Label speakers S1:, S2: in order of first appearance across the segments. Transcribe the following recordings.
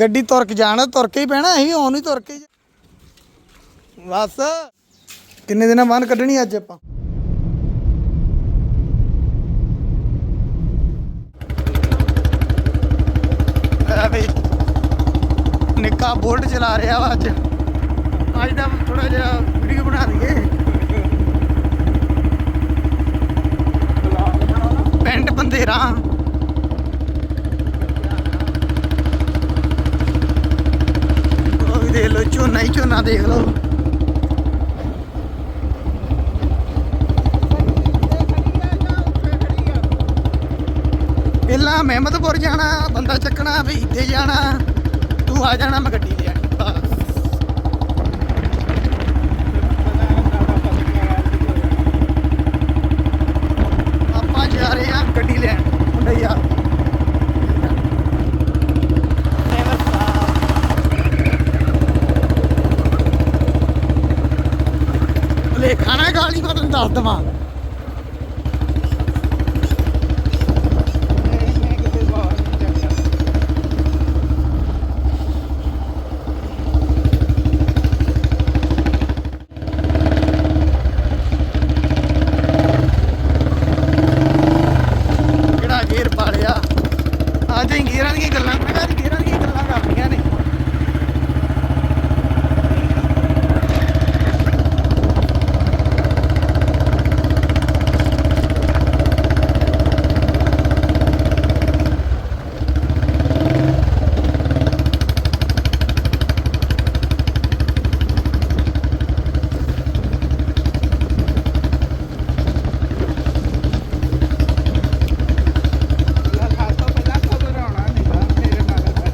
S1: ਗੱਡੀ ਤੁਰਕ ਜਾਣਾ ਤੁਰ ਕੇ ਹੀ ਪੈਣਾ, ਅਸੀਂ ਆਉਣ ਹੀ ਤੁਰ ਕੇ ਬਸ। ਕਿੰਨੇ ਦਿਨਾਂ ਬਾਅਦ ਕੱਢਣੀ ਅੱਜ ਆਪਾਂ? ਨਿੱਕਾ ਬੋਲਟ ਚਲਾ ਰਿਹਾ ਵਾ ਅੱਜ। ਅੱਜ ਦਾ ਥੋੜਾ ਜਿਹਾ ਵੀਡੀਓ ਬਣਾ ਦਈਏ। ਪਿੰਡ ਬੰਦੇਰਾ ਉਹ ਵੀ ਦੇਖ ਲਓ ਝੋਨਾ ਹੀ ਝੋਨਾ ਦੇਖ ਲਓ। ਪਹਿਲਾਂ ਮਹਿਮਦਪੁਰ ਜਾਣਾ, ਬੰਦਾ ਚੱਕਣਾ, ਵੀ ਇੱਥੇ ਜਾਣਾ, ਤੂੰ ਆ ਜਾਣਾ ਮੈਂ ਗੱਡੀ ਲੈ ਆਣੀ ਬਸ ਆਪਾਂ ਜਾ ਰਹੇ ਆ ਗੱਡੀ ਲੈਣ ਮੁੰਡਾ ਯਾਰ ਖਾਣਾ ਖਾ ਗਾਲੀ ਮੈਂ ਤੈਨੂੰ ਦੱਸ ਦਵਾਂ ਕਿਹੜਾ ਗੇਰ ਪਾ ਲਿਆ ਅੱਜ ਹੀ ਗੇਰਾਂ ਦੀਆਂ ਗੱਲਾਂ ਮੈਂ ਕਿਹਾ ਅੱਜ ਗੇਰਾਂ ਦੀਆਂ ਗੱਲਾਂ ਕਰਨੀਆਂ ਨੇ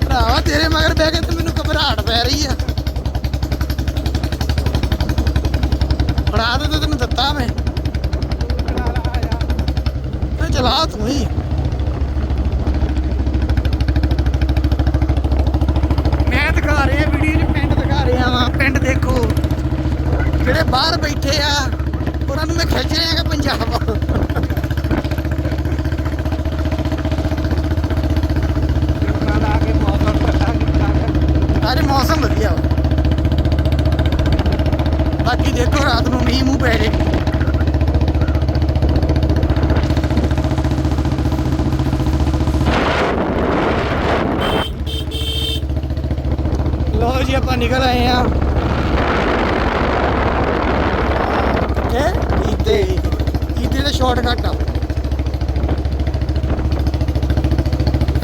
S1: ਭਰਾਵਾ ਤੇਰੇ ਮਗਰ ਬਹਿ ਕੇ ਤੇ ਮੈਨੂੰ ਘਬਰਾਹਟ ਪੈ ਰਹੀ ਆ ਫੜਾ ਦੇ ਤੇ ਤੈਨੂੰ ਦਿੱਤਾ ਮੈਂ ਤੇ ਚਲਾ ਤੂੰ ਹੀ ਮੈਂ ਦਿਖਾ ਰਿਹਾ ਵੀਡੀਓ 'ਚ ਪਿੰਡ ਦਿਖਾ ਰਿਹਾ ਵਾਂ ਪਿੰਡ ਦੇਖੋ ਜਿਹੜੇ ਬਾਹਰ ਬੈਠੇ ਆ ਉਹਨਾਂ ਨੂੰ ਮੈਂ ਖਿੱਚ ਰਿਹਾ ਕਿ ਪੰਜਾਬ ਅੱਜ ਮੌਸਮ ਵਧੀਆ ਵਾ ਬਾਕੀ ਦੇਖੋ ਰਾਤ ਨੂੰ ਮੀਂਹ ਮੂੰਹ ਪੈ ਜੇ। ਲੋ ਜੀ, ਆਪਾਂ ਨਿਕਲ ਆਏ ਆ ਕਿੱਥੇ ਇੱਥੇ ਇੱਥੇ ਦਾ ਸ਼ਾਰਟਕਟ ਆ।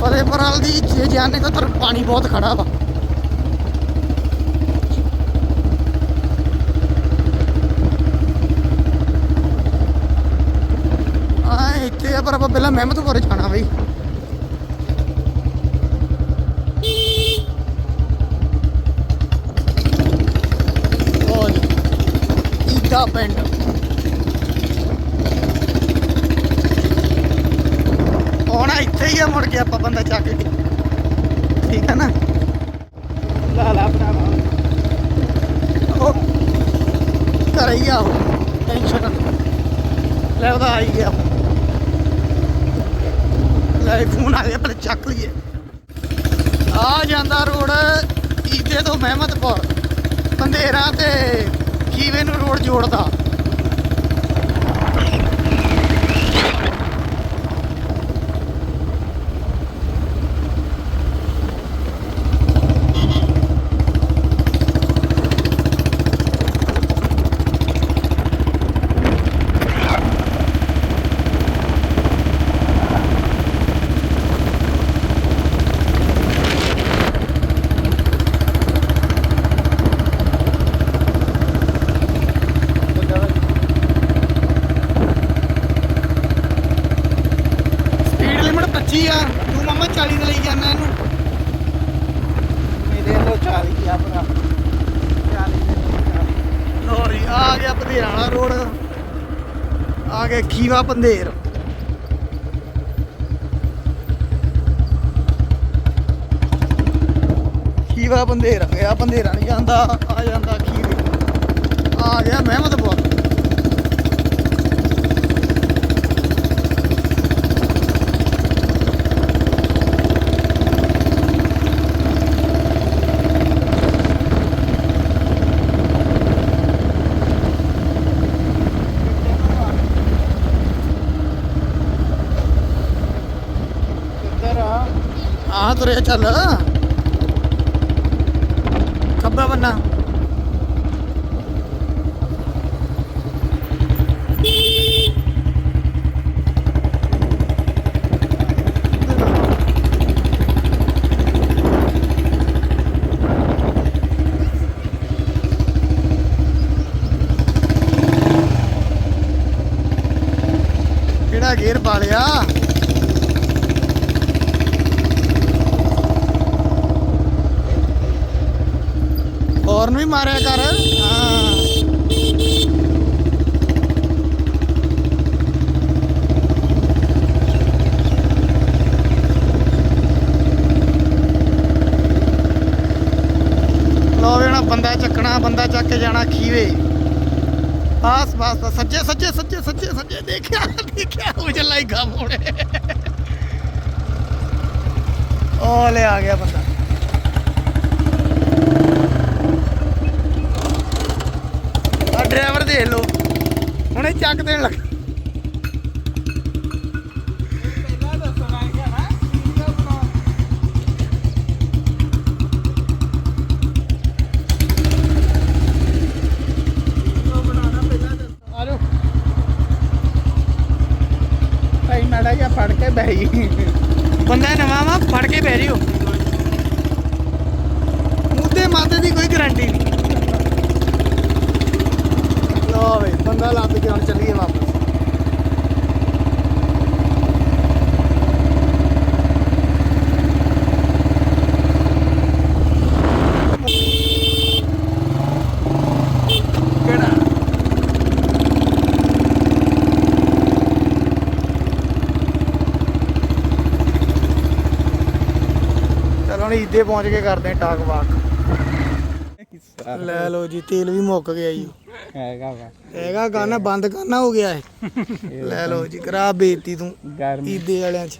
S1: ਫਤਿਹਪੁਰ ਵਾਲ ਦੀ ਜੇ ਜਾਣੇ ਕੋ ਤਰ ਪਾਣੀ ਬਹੁਤ ਖੜਾ ਵਾ ਆ ਇੱਥੇ ਆ ਪਰ ਆਪਾਂ ਪਹਿਲਾਂ ਮਹਿਮਦਪੁਰ ਜਾਣਾ ਬਈ। ਈਦਾ ਪਿੰਡ। ਆਉਣਾ ਇੱਥੇ ਹੀ ਆ ਮੁੜ ਕੇ ਆਪਾਂ ਬੰਦਾ ਚੱਕ ਕੇ। ਠੀਕ ਹੈ ਨਾ?
S2: ਲਾ ਲਾ
S1: ਉਹ ਘਰ ਹੀ ਆ ਉਹ। ਟੈਨਸ਼ਨ ਲੈ ਉਹਦਾ ਆਈ ਗਿਆ ਲੈ ਫੋਨ ਆ ਗਿਆ ਪਰ ਚੱਕ ਲਈਏ। ਆ ਜਾਂਦਾ ਰੋਡ, ਈਦੇ ਤੋਂ ਮਹਿਮਦਪੁਰ ਬੰਦੇਰਾ ਤੇ ਕੀਵੇ ਨੂੰ ਰੋਡ ਜੋੜਦਾ ਸਪੀਡ ਲਿਮਟ 25 ਆ ਤੂੰ ਮਾਮਾ 40 ਤੇ ਲਈ ਜਾਂਦਾ ਇਹਨੂੰ
S2: ਮੇਰੇ ਲੋ 40 ਆ ਭਰਾ 40
S1: ਲੋ ਜੀ ਆ ਗਿਆ ਬੰਦੇਰਾਣਾ ਰੋਡ ਆ ਗਿਆ ਖੀਵਾ ਬੰਦੇਰ ਖੀਵਾ ਬੰਦੇਰ ਆ ਗਿਆ ਬੰਦੇਰਾ ਨਹੀਂ ਜਾਂਦਾ, ਆ ਜਾਂਦਾ ਖੀਵੇ ਆ ਗਿਆ ਮਹਿਮਦਪੁਰ ਤੁਰਿਆ ਚੱਲ। ਖੱਬਾ ਬੰਨਾ। ਕਿਹੜਾ ਗੇਅਰ ਪਾ ਲਿਆ? ਹੌਰਨ ਵੀ ਮਾਰਿਆ ਕਰ। ਹਾਂ। ਲੋ ਬੰਦਾ ਚੱਕਣਾ ਬੰਦਾ ਚੱਕ ਕੇ ਜਾਣਾ ਖੀਵੇ। ਬਸ ਬਸ ਬਸ, ਸੱਜੇ ਸੱਜੇ ਸੱਜੇ ਸੱਜੇ ਸੱਜੇ ਦੇਖਿਆ ਦੇਖਿਆ ਉਜਲਾ ਹੀ ਗਮ ਹੋਣੇ ਉਹ ਲੈ ਆ ਗਿਆ ਬੰਦਾ ਆ ਡਰਾਈਵਰ ਦੇਖ ਲਓ। ਹੁਣੇ ਚੱਕ ਦੇਣ ਲੱਗ
S2: ਪਹਿਲਾਂ ਦੱਸਣਾ ਹੈ ਨਾ ਵੀਡੀਓ ਬਣਾ ਵੀਡੀਓ ਬਣਾਉਣਾ ਪਹਿਲਾਂ ਦੱਸ
S1: ਆ ਜਾਓ
S2: ਭਾਈ ਮਾੜਾ ਜਿਹਾ ਫੜ ਕੇ ਬਹਿ
S1: ਬੰਦਾ ਨਵਾਂ ਵਾ ਫੜ ਕੇ ਬਹਿ ਜਿਓ ਮੁੱਦੇ ਮਾਤੇ ਦੀ ਕੋਈ ਗਾਰੰਟੀ ਨਹੀਂ ਲੋ ਵੇ ਬੰਦਾ ਲੱਭ ਕੇ ਹੁਣ ਚੱਲੀਏ ਵਾਪਸ
S2: ਕਿਹੜਾ
S1: ਇੱਦੇ ਪਹੁੰਚ ਕੇ ਕਰਦੇ ਹਾਂ ਟਾਕ ਵਾਕ ਲੈ ਲਓ ਜੀ ਤੇਲ ਵੀ ਮੁੱਕ ਗਿਆ ਜੀ।
S2: ਹੈਗਾ ਵਾ।
S1: ਹੈਗਾ ਗਾਣਾ ਬੰਦ ਕਰਨਾ ਹੋ ਗਿਆ ਹੈ ਲੈ ਲਓ ਜੀ ਕਰਾ ਬੇਇੱਜ਼ਤੀ ਤੂੰ
S2: ਗਰਮੀ।
S1: ਈਦੇ ਵਾਲਿਆਂ 'ਚ।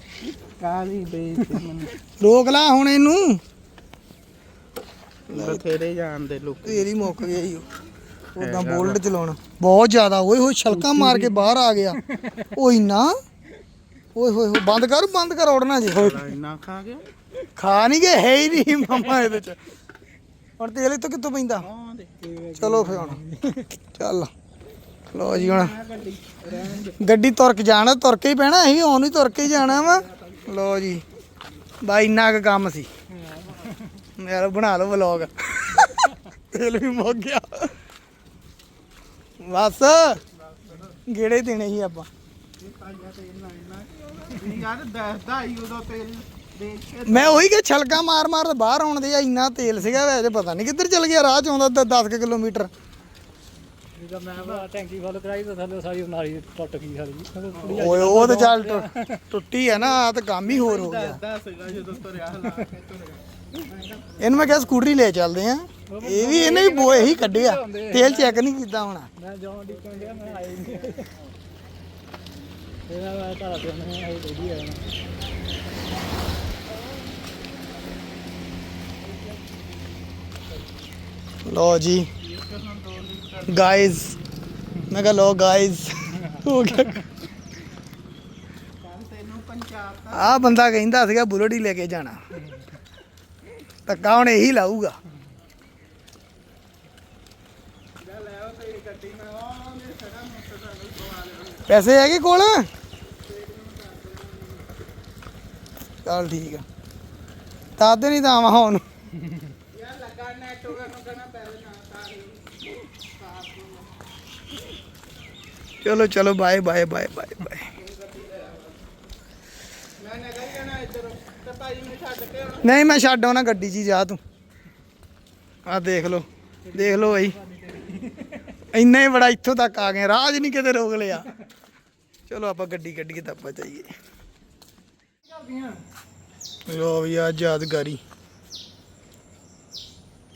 S2: ਕਾਲੀ ਬੇਇੱਜ਼ਤੀ ਮੈਨੂੰ?
S1: ਰੋਕ ਲਾ ਹੁਣ ਇਹਨੂੰ।
S2: ਬਥੇਰੇ ਜਾਣਦੇ ਲੋਕ।
S1: ਹੀ ਮੁੱਕ ਗਿਆ ਜੀ। ਉਦਾਂ ਬੋਲਟ ਚਲਾਉਣਾ। ਬਹੁਤ ਜ਼ਿਆਦਾ ਓਏ ਹੋਏ ਛਲਕਾ ਮਾਰ ਕੇ ਬਾਹਰ ਆ ਗਿਆ। ਓ ਇੰਨਾ ਓਏ ਹੋਏ ਬੰਦ ਕਰ ਬੰਦ ਕਰ ਉੜਨਾ ਜੀ।
S2: ਇੰਨਾ ਖਾ ਗਿਆ।
S1: ਖਾ ਨਹੀਂ ਗਏ, ਹੈ ਹੀ ਨਹੀਂ ਮਾਮਾ ਇਹਦੇ ਚ ਹੁਣ ਤੇਲ ਇੱਥੋਂ ਕਿੱਥੋਂ ਪੈਂਦਾ? ਚਲੋ ਫੇ ਹੁਣ, ਚੱਲ। ਲੋ ਜੀ ਹੁਣ। ਗੱਡੀ ਤੁਰ ਕੇ ਜਾਣਾ ਤੁਰ ਕੇ ਹੀ ਪੈਣਾ, ਅਸੀਂ ਹੁਣ ਹੀ ਤੁਰ ਕੇ ਹੀ ਜਾਣਾ ਵਾ। ਲੋ ਜੀ ਬਾਈ ਇੰਨਾ ਕੁ ਕੰਮ ਸੀ। ਯਾਰ ਬਣਾ ਲਓ ਵਲੌਗ। ਤੇਲ ਵੀ ਮੁੱਕ ਗਿਆ। ਬਸ, ਗੇੜੇ ਦੇਣੇ ਸੀ ਆਪਾਂ।
S2: ਯਾਰ ਦੱਸਦਾ ਹੀ ਉਦੋਂ ਤੇਲ।
S1: ਮੈਂ ਉਹੀ ਕਿ ਛਲਕਾ ਮਾਰ ਮਾਰ ਬਾਹਰ ਆਉਣ ਦੇ ਆ ਇੰਨਾ ਤੇਲ ਸੀਗਾ ਵੈਸੇ ਪਤਾ ਨਹੀਂ ਕਿੱਧਰ ਚਲ ਗਿਆ ਰਾਹ ਚ ਆਉਂਦਾ 10 ਕਿਲੋਮੀਟਰ।
S3: ਜਦੋਂ ਮੈਂ ਬਾ ਟੈਂਕੀ ਫੁੱਲ ਕਰਾਈ ਤਾਂ ਥੱਲੇ ਸਾਰੀ ਨਾਲੀ ਟੁੱਟ ਗਈ ਸਾਰੀ।
S1: ਓਏ ਉਹ ਤੇ ਚੱਲ ਟੁ- ਟੁੱਟੀ ਹੈ ਨਾ ਆ ਤਾਂ ਕੰਮ ਹੀ ਹੋਰ ਹੋ ਗਿਆ। ਇਹਨੂੰ ਮੈਂ ਕਿਹਾ ਸਕੂਟਰੀ ਲੈ ਚੱਲਦੇ ਆ। ਇਹ ਵੀ ਇਹਨੇ ਵੀ ਬੋਏ ਹੀ ਕੱਢਿਆ। ਤੇਲ ਚੈੱਕ ਨਹੀਂ ਕੀਤਾ ਹੋਣਾ।
S3: ਮੈਂ ਜੌਨ ਦੀ ਕਹਿੰਦਾ ਮੈਂ ਆਈ ਨਹੀਂ ਇਹਨਾਂ ਦਾ ਤੇ ਉਹਨੇ ਆਈ ਦੇਦੀ ਆ।
S1: ਲੋ ਜੀ। ਗਾਇਜ਼ ਮੈਂ ਕਿਹਾ ਲੋ ਗਾਇਜ਼ ਹੋ ਗਿਆ। ਆ ਬੰਦਾ ਕਹਿੰਦਾ ਸੀਗਾ ਬੁਲਟ ਹੀ ਲੈ ਕੇ ਜਾਣਾ। ਧੱਕਾ ਹੁਣ ਇਹੀ ਲਾਊਗਾ। ਪੈਸੇ ਹੈਗੇ ਕੋਲ? ਚੱਲ ਠੀਕ ਆ। ਤਾਂ ਤੇ ਨਹੀਂ ਤਾਂ ਆਵਾਂ ਹੁਣ
S2: ਯਾਰ ਲੱਗਾ ਨੈਟ ਉਹਨਾਂ ਨੂੰ ਕਹਿਣਾ ਪਹਿਲੇ ਨਾ ਤਾਰੀ
S1: ਚਲੋ ਚਲੋ bye bye bye bye bye ਨਹੀਂ, ਮੈਂ ਛੱਡ ਆਉਣਾ ਗੱਡੀ 'ਚ ਹੀ, ਜਾ ਤੂੰ। ਆ ਦੇਖ ਲਓ ਦੇਖ ਲਓ ਬਈ। ਇੰਨਾ ਹੀ ਬੜਾ ਇੱਥੋਂ ਤੱਕ ਆ ਗਏ ਰਾਜ ਨਹੀਂ ਕਿਤੇ ਰੋਕ ਲਿਆ। ਚਲੋ, ਆਪਾਂ ਗੱਡੀ ਕੱਢੀਏ ਤਾਂ ਆਪਾਂ ਜਾਈਏ। ਲੋ ਵੀ ਆ ਯਾਦਗਾਰੀ।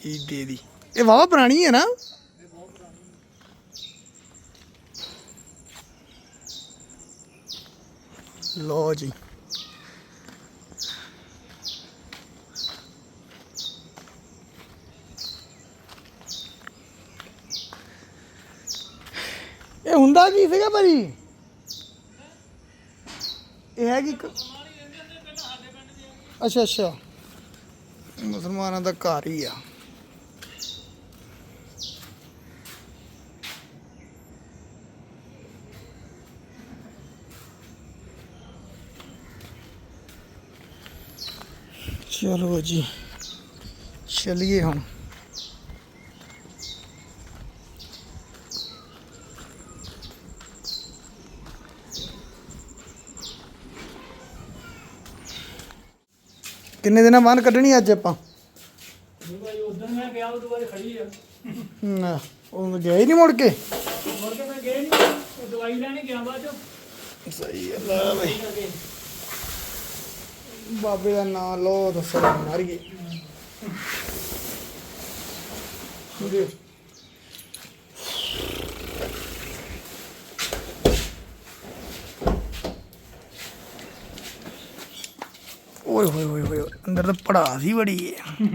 S1: ਇਹ ਦੇ ਦੀ। ਇਹ ਵਾਵਾ ਪੁਰਾਣੀ ਹੈ ਨਾ? ਲੋ ਜੀ। ਇਹ ਹੁੰਦਾ ਕੀ ਸੀਗਾ ਭਾਜੀ? ਇਹ ਹੈ ਕਿ ਅੱਛਾ ਅੱਛਾ। ਮੁਸਲਮਾਨਾਂ ਦਾ ਘਰ ਹੀ ਆ। ਚਲੋ ਜੀ ਚਲਿਏ ਹੁਣ। ਕਿੰਨੇ ਦਿਨਾਂ ਬਾਅਦ ਕੱਢਣੀ ਅੱਜ ਆਪਾਂ?
S3: ਭਾਈ ਉਦੋਂ ਮੈਂ ਗਿਆ ਉਦੋਂ ਬਾਅਦ ਖੜੀ ਆ।
S1: ਨਾ ਉਹ ਗਿਆ ਹੀ ਨਹੀਂ ਮੁੜ ਕੇ।
S3: ਮੁੜ ਕੇ ਮੈਂ ਗਿਆ ਨਹੀਂ ਦਵਾਈ ਲੈਣ ਗਿਆ ਬਾਅਦ ਚੋਂ।
S1: ਸਹੀ ਹੈ ਲੈ ਬਈ। ਬਾਬੇ ਦਾ ਨਾਮ ਲਓ ਤਾਂ ਸਰ ਮਾਰੀਏ। ਉਹਦੇ ਓਏ ਹੋਏ ਹੋਏ ਹੋਏ, ਅੰਦਰ ਤਾਂ ਪੜਾਸ ਹੀ ਬੜੀ ਹੈ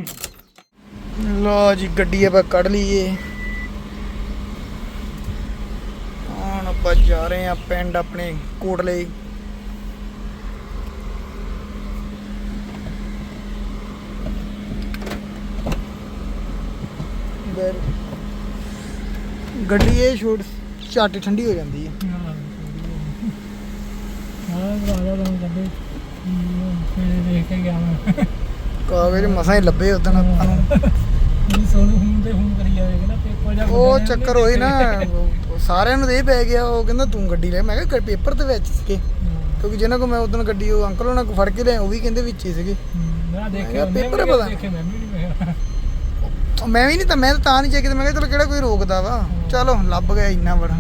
S1: ਲੋ ਜੀ, ਗੱਡੀ ਆਪਾਂ ਕੱਢ ਲਈਏ। ਹੁਣ ਆਪਾਂ ਜਾ ਰਹੇ ਆ ਪਿੰਡ ਆਪਣੇ ਕੋਟਲੇ। ਦਰ ਗੱਡੀ ਇਹ ਛੋੜ ਝੱਟ ਠੰਡੀ ਹੋ ਜਾਂਦੀ ਹੈ।
S3: ਹਾਂ ਬਰਾਦਰ ਨੂੰ ਕੱਢੇ ਮੈਂ ਦੇਖ ਕੇ ਗਿਆ ਮੈਂ।
S1: ਕਾਗਜ਼ ਮਸਾਂ ਹੀ ਲੱਭੇ ਉਦੋਂ ਆਪਾਂ ਨੂੰ
S3: ਇਹ ਸੋਨੂੰ ਹੁਣ ਤੇ ਹੁਣ ਕਰੀ ਜਾਵੇਗਾ ਨਾ ਪੇਪਰ ਜਾ
S1: ਉਹ ਚੱਕਰ ਹੋਈ ਨਾ ਸਾਰਿਆਂ ਨੂੰ ਦੇ ਪੈ ਗਿਆ ਉਹ ਕਹਿੰਦਾ ਤੂੰ ਗੱਡੀ ਲੈ। ਮੈਂ ਕਿਹਾ ਪੇਪਰ ਤੇ ਵਿੱਚ ਸੀਗੇ। ਕਿਉਂਕਿ ਜਿਹਨਾਂ ਕੋ ਮੈਂ ਉਦੋਂ ਗੱਡੀ ਉਹ ਅੰਕਲ ਉਹਨਾਂ ਕੋ ਫੜ ਕੇ ਲਿਆ ਉਹ ਵੀ ਕਹਿੰਦੇ ਵਿੱਚ ਹੀ ਸੀਗੇ।
S3: ਮੈਂ ਦੇਖਿਆ
S1: ਪੇਪਰ ਪਤਾ।
S3: ਦੇਖਿਆ ਮੈਂ ਵੀ ਨਹੀਂ ਵੇਖਿਆ
S1: ਉਹ ਮੈਂ ਵੀ ਨਹੀਂ ਤਾਂ ਮੈਂ ਤਾਂ ਤਾਂ ਨਹੀਂ ਚੈੱਕ ਕੀਤਾ ਮੈਂ ਕਿਹਾ ਚਲੋ ਕਿਹੜਾ ਕੋਈ ਰੋਕਦਾ ਵਾ। ਚਲੋ ਲੱਭ ਗਿਆ ਇੰਨਾ ਬੜਾ।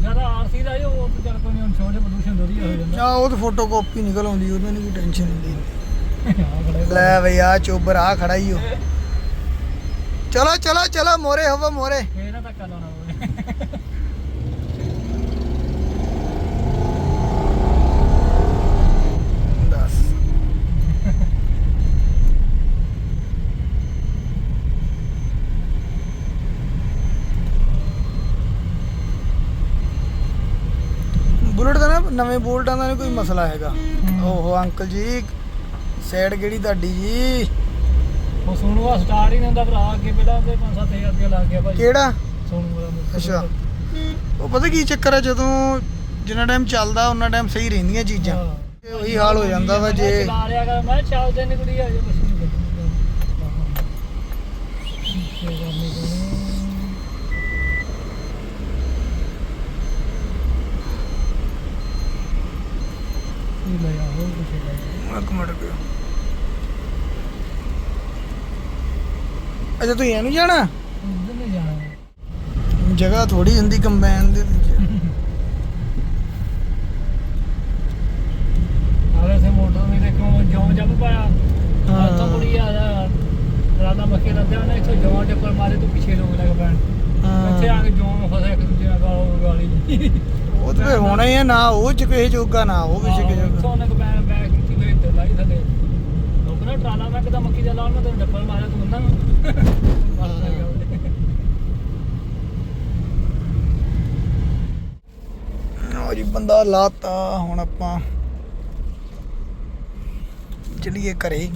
S3: ਜ਼ਿਆਦਾ ਆਰਸੀ ਦਾ ਜੋ ਉਹ ਚੱਲ ਕੋਈ ਨਹੀਂ ਛੋਟੇ ਪ੍ਰਦੂਸ਼ਣ ਵਧੀਆ ਹੋ ਜਾਂਦਾ।
S1: ਆ ਉਹ ਤਾਂ ਫੋਟੋ ਕਾਪੀ ਨਿਕਲ ਆਉਂਦੀ ਉਹਦਾ ਨਹੀਂ ਕੋਈ ਟੈਨਸ਼ਨ ਹੁੰਦੀ। ਲੈ ਬਈ ਆ ਚੋਬਰ ਆ ਖੜਾ ਹੀ ਹੋ ਚਲੋ ਚਲੋ ਚਲੋ ਮੋਰੇ ਹੋਵੋ ਮੋਰੇ
S3: ਆਉਣਾ ਉਹਨੇ
S1: ਦੱਸ ਬੁਲਟ ਦਾ ਨਾ ਨਵੇਂ ਬੋਲਟਾਂ ਦਾ ਨੀ ਕੋਈ ਮਸਲਾ ਹੈਗਾ। ਓਹੋ ਅੰਕਲ ਜੀ ਸਾਈਡ ਕਿਹੜੀ ਤੁਹਾਡੀ ਜੀ?
S3: ਉਹ ਸੋਨੂ ਆ ਸਟਾਰਟ ਹੀ ਨਹੀਂ ਹੁੰਦਾ ਭਰਾ ਅੱਗੇ ਪਹਿਲਾਂ ਤੇ 5-7000 ਰੁਪਏ ਲੱਗ ਗਿਆ ਭਾਈ
S1: ਕਿਹੜਾ?
S3: ਸੋਨੂ ਦਾ ਮੁੱਖ
S1: ਅੱਛਾ। ਉਹ ਪਤਾ ਕੀ ਚੱਕਰ ਹੈ ਜਦੋਂ ਜਿੰਨਾ ਟਾਈਮ ਚੱਲਦਾ ਉਹਨਾਂ ਟਾਈਮ ਸਹੀ ਰਹਿੰਦੀਆਂ ਚੀਜ਼ਾਂ। ਉਹੀ ਹਾਲ ਹੋ ਜਾਂਦਾ ਵਾ ਜੇ
S3: ਚਲਾ ਲਿਆ ਕਰ ਮੈਂ ਕਿਹਾ ਚੱਲਦੇ ਨਹੀਂ ਕੁੜੀ ਆ ਜੇ ਬਸ ਨਹੀਂ ਇਹ ਲੈ ਆ ਹੋਰ ਕੁਛ ਲੈ
S1: ਇੱਕ ਮਿੰਟ ਰੁਕਿਓ ਅੱਛਾ ਤੂੰ ਇਹਨੂੰ ਜਾਣਾ
S3: ਉਧਰ ਨਹੀਂ ਜਾਣਾ?
S1: ਜਗ੍ਹਾ ਥੋੜੀ ਹੁੰਦੀ ਕੰਬਾਈਨ ਦੇ ਵਿੱਚ।
S3: ਆਲੇ ਸੇ ਮੋਟਰ ਨਹੀਂ ਦੇਖੋ ਜੋਂ ਜੰਮ ਪਾਇਆ।
S1: ਹਾਂ।
S3: ਤਾਂ ਕੁੜੀ ਆ। ਜਾ ਰਾਦਾ ਮੱਕੇ ਲੱਦਿਆ ਨਾ ਇੱਥੋਂ ਜੋਂ ਟੱਪਰ ਮਾਰੇ ਤੋਂ ਪਿੱਛੇ ਲੋਕ ਲੱਗ ਪੈਣ। ਇੱਥੇ ਆ ਕੇ ਜੋਂ ਫਸਿਆ ਇੱਕ ਦੂਜੇ ਨਾਲ ਗਾਲੀ।
S1: ਉਹ ਤੇ ਫਿਰ ਹੋਣਾ ਹੀ ਹੈ ਨਾ ਉਹ ਚ ਕਿਸੇ ਜੋਗਾ ਨਾ ਉਹ ਕਿਸੇ ਕੇ ਜੋਗਾ।
S3: ਇੱਥੋਂ ਉਹਨੇ ਕਪੈਨ ਬੈਗ ਕੀਤੀ ਇੱਧਰ ਲਾਈ ਥੱਲੇ ਲੋਕ ਨਾ ਟਰਾਲਾ ਮੈਂ ਕਿਦਾਂ ਮੱਕੀ ਦਾ ਲਾਉਣ ਮੈਂ ਤੈਨੂੰ ਡੱਪਰ ਮਾਰਿਆ ਤੂੰ ਨੂੰ ਆ
S1: ਜੀ ਬੰਦਾ ਲਾਤਾ ਹੁਣ ਆਪਾਂ ਚਲੀਏ ਘਰੇ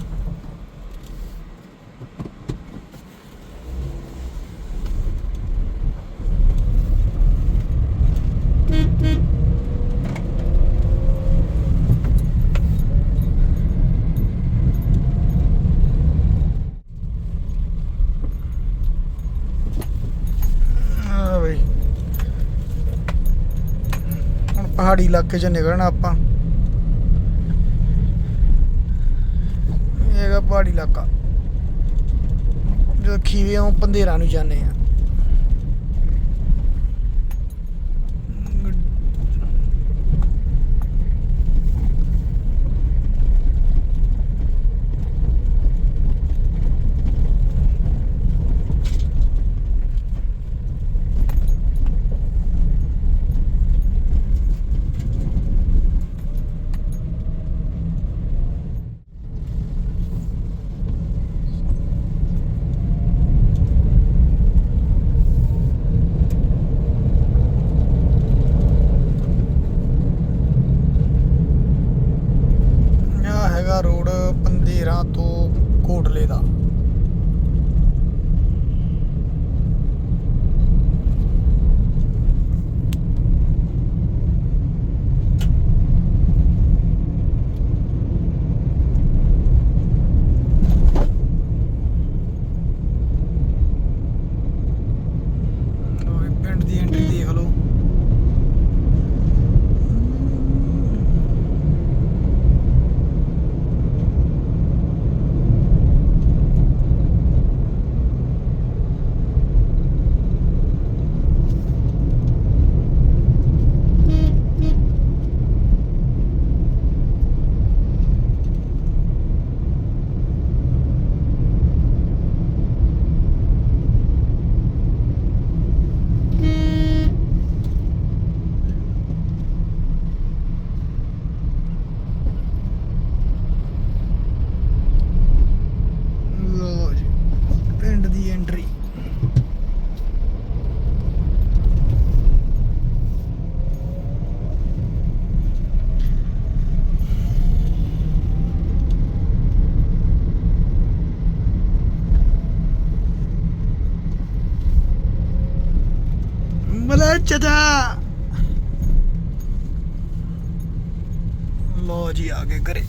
S1: ਆ ਬਈ ਹੁਣ ਪਹਾੜੀ ਇਲਾਕੇ 'ਚ ਨਿਕਲਣਾ ਆਪਾਂ। ਇਹ ਹੈਗਾ ਪਹਾੜੀ ਇਲਾਕਾ। ਜੋ ਖੀਵੇੋਂ ਪੰਧੇਰਾ ਨੂੰ ਜਾਂਦੇ ਆ ਮਲੇ ਲੋ ਜੀ ਆ ਗਏ ਘਰੇ।